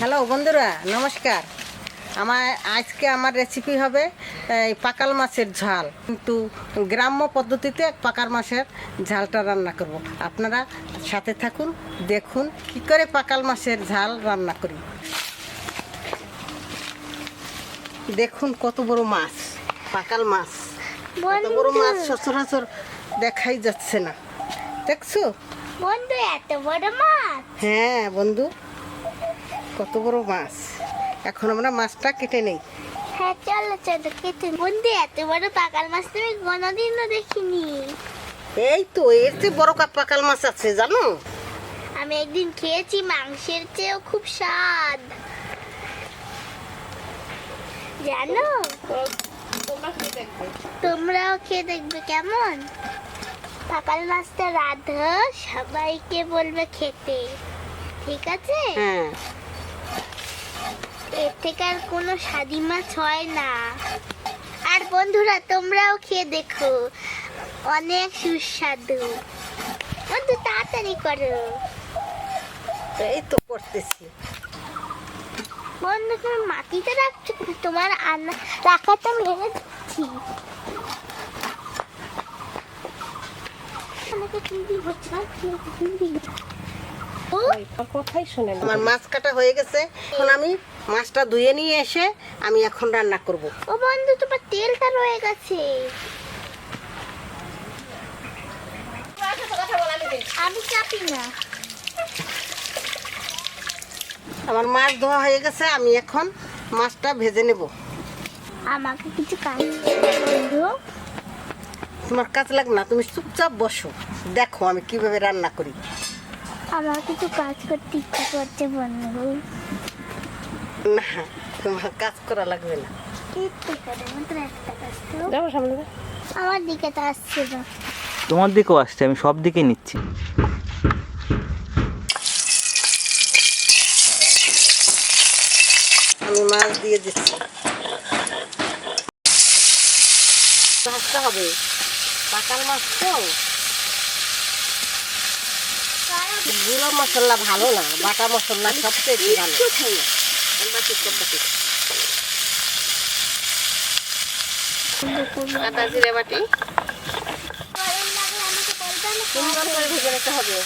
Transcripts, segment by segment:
Hello বন্ধুরা নমস্কার। আমার আজকে আমার রেসিপি হবে পাকাল মাছের ঝাল। কিন্তু গ্রাম্য পদ্ধতিতে পাকাল মাছের ঝালটা রান্না করব। আপনারা সাথে থাকুন দেখুন কি করে পাকাল মাছের ঝাল রান্না করি। দেখুন কত বড় মাছ পাকাল মাছ। কত বড় মাছ সচরাচর দেখাই যাচ্ছে না। দেখছ? বন্ধু এত বড় মাছ। হ্যাঁ বন্ধু। কত বড় মাছ? এখন আমরা মাছটা কেটে নেই। হ্যাঁ চলো চলো খেতে বন্ধু এত বড় পাকাল মাছ তুমি কোনোদিনও দেখিনি। এই তো এর চেয়ে বড় পাকাল মাছ আছে জানো? আমি একদিন খেয়েছি মাংসের চেয়েও খুব স্বাদ। জানো? তোমরাও খেয়ে দেখবে কেমন? পাকাল মাছটা রাধো সবাইকে বলবে খেতে। ঠিক আছে? হ্যাঁ। এর থেকে আর কোনো স্বাদি মাছ হয় না। আর বন্ধুরা তোমরাও খেয়ে দেখো। অনেক সুস্বাদু। বন্ধু তাড়াতাড়ি করো। এই তো করতেছি। বন্ধু তুমি মাটিতে রাখছো তোমার আনা রাখাটা আমি রেখে দিচ্ছি। আমাকে চিংড়ি হচ্ছে না কথাই শোনেন আমার মাছ কাটা হয়ে গেছে। এখন আমি মাছটা ধুয়ে নিয়ে এসে আমি এখন রান্না করব। ও বন্ধু তোমার তেলটা রয়ে গেছে। আমি চাপি না। আমার মাছ ধোয়া হয়ে গেছে আমি এখন মাছটা ভেজে নেব। আমাকে কিছু কাজ বন্ধু। তোমার কাজ লাগে না তুমি চুপচাপ বসো। দেখো আমি কীভাবে রান্না করি। আমার কিছু কাজ করতে ইচ্ছা করছে বন্ধু। না তোমার কাজ করা লাগবে না। ইচ্ছে করে মাত্র একটা কাজ যাব সামনে আমার দিকে তো আসছে না। তোমার দিকেও আসছে আমি সব দিকে নিচ্ছি। আমি মাছ দিয়ে দিচ্ছি। ভাজতে হবে। পাকাল মাছ তো? গুঁড়ো মশলা ভালো না বাটা মশলা সবচেয়ে ভালো। আদা জিরে বাটি। সুন্দর করে ভেজে নিতে হবে।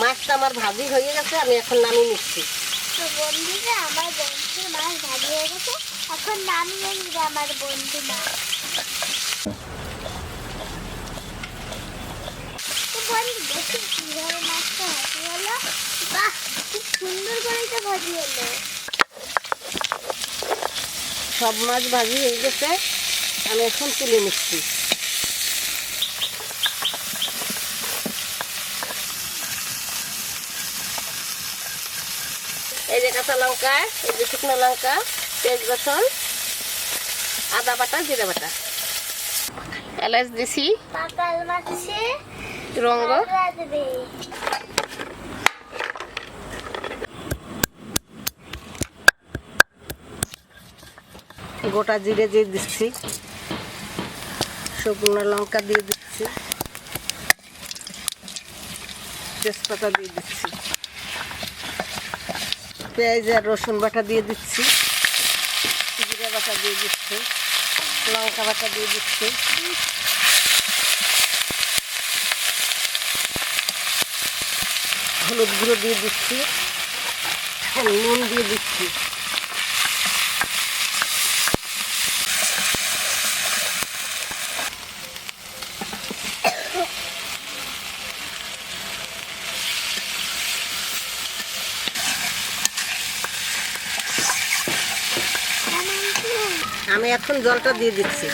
মাছটা আমার ভাজি হয়ে গেছে আমি এখন নামিয়ে নিচ্ছি। বন্ধুরা আমার বন্ধুর মাছ ভাজি হয়ে গেছে। এখন নামিয়ে নিবে আমার বন্ধু মাছ বন্ধু দেখি কীভাবে মাছটা ভাজি হলো বাহ খুব সুন্দর করে তো ভাজি হলো। সব মাছ ভাজি হয়ে গেছে। আমি এখন তুলে নিচ্ছি। এই যে কাঁচা লঙ্কা এই যে শুকনো লঙ্কা পেঁয়াজ রসুন আদা বাটা জিরা বাটা। এলাচ দিছি। পাকাল মাছে রাখবে গোটা জিরে দিয়ে দিচ্ছি। শুকনো লঙ্কা দিয়ে দিচ্ছি। তেজপাতা দিয়ে দিচ্ছি। পেঁয়াজ আর রসুন বাটা দিয়ে দিচ্ছি। জিরা বাটা দিয়ে দিচ্ছি। লঙ্কা বাটা দিয়ে দিচ্ছি। হলুদ গুঁড়ো দিয়ে দিচ্ছি নুন দিয়ে দিচ্ছি। আমি এখন জলটা দিয়ে দিচ্ছি।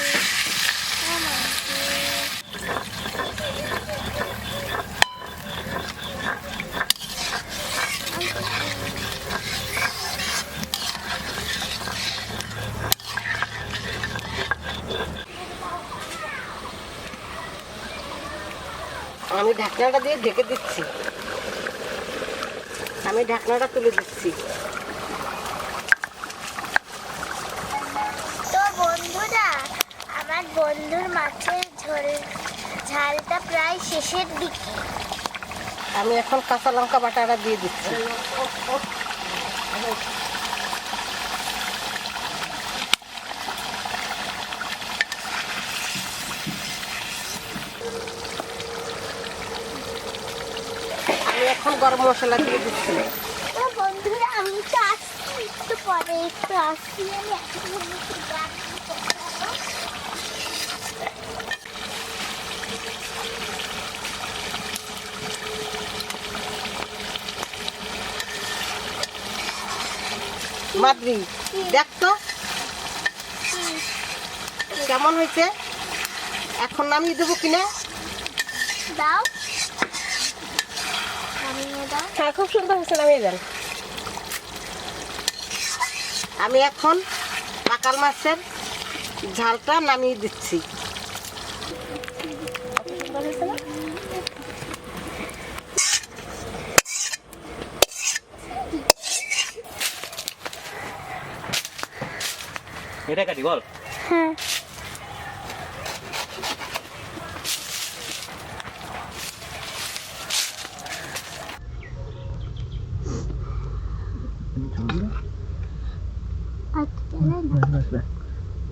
আমি ঢাকনাটা দিয়ে ঢেকে দিচ্ছি আমি ঢাকনাটা তুলে দিচ্ছি তো বন্ধুরা আমার বন্ধুর মাছের ঝোল ঝালটা প্রায় শেষের দিকে আমি এখন কাঁচা লঙ্কা বাটাটা দিয়ে দিচ্ছি আমি এখন গরম মশলা দিয়ে দিচ্ছি বন্ধুরা আমি তো আসছি একটু পরে একটু আসছি আমি। মাদ্রি দেখ তো। কেমন হয়েছে? এখন নামিয়ে দেবো কিনা? দাও। হ্যাঁ খুব সুন্দর হয়েছে নামিয়ে দেন আমি এখন পাকাল মাছের ঝালটা নামিয়ে দিচ্ছি। এটা কাটি বল। হ্যাঁ আজকে দেয় না ব্যাস ব্যাস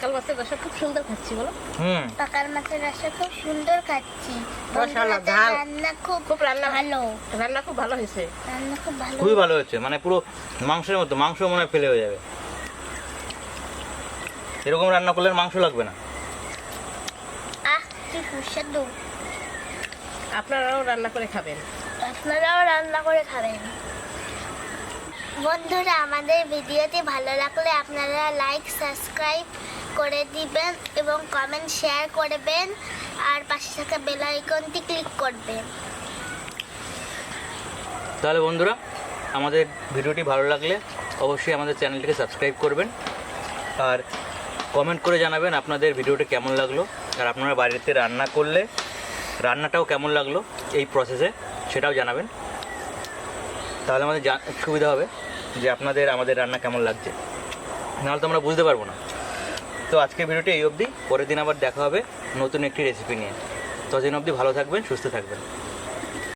পাকাল মাছের রসা খুব সুন্দর খাচ্ছি বলো। হুম। পাকাল মাছের রসা খুব সুন্দর খাচ্ছি। মশলা, ঝাল। রান্না খুব খুব রান্না ভালো। রান্না খুব ভালো হয়েছে। রান্না খুব ভালো খুবই ভালো হচ্ছে মানে পুরো মাংসের মতো মাংস মনে হয় ফেলে হয়ে যাবে। এরকম রান্না করলে মাংস লাগবে না। আহ কি সুস্বাদু। আপনারাও রান্না করে খাবেন। আপনারাও রান্না করে খাবেন। বন্ধুরা আমাদের ভিডিওটি ভালো লাগলে আপনারা লাইক সাবস্ক্রাইব করে দিবেন এবং কমেন্ট শেয়ার করবেন আর পাশে থাকা বেল আইকনটি ক্লিক করবেন। তাহলে বন্ধুরা, আমাদের ভিডিওটি ভালো লাগলে অবশ্যই আমাদের চ্যানেলটিকে সাবস্ক্রাইব করবেন আর কমেন্ট করে জানাবেন আপনাদের ভিডিওটি কেমন লাগল আর আপনারা বাড়িতে রান্না করলে রান্নাটাও কেমন লাগল এই প্রসেসে সেটাও জানাবেন। তাহলে আমাদের সুবিধা হবে যে আপনাদের, আমাদের রান্না কেমন লাগছে। নাহলে তো আমরা বুঝতে পারব না। তো আজকের ভিডিওটি এই অবধি। পরের দিন আবার দেখা হবে নতুন একটি রেসিপি নিয়ে। ততদিন অবধি ভালো থাকবেন, সুস্থ থাকবেন।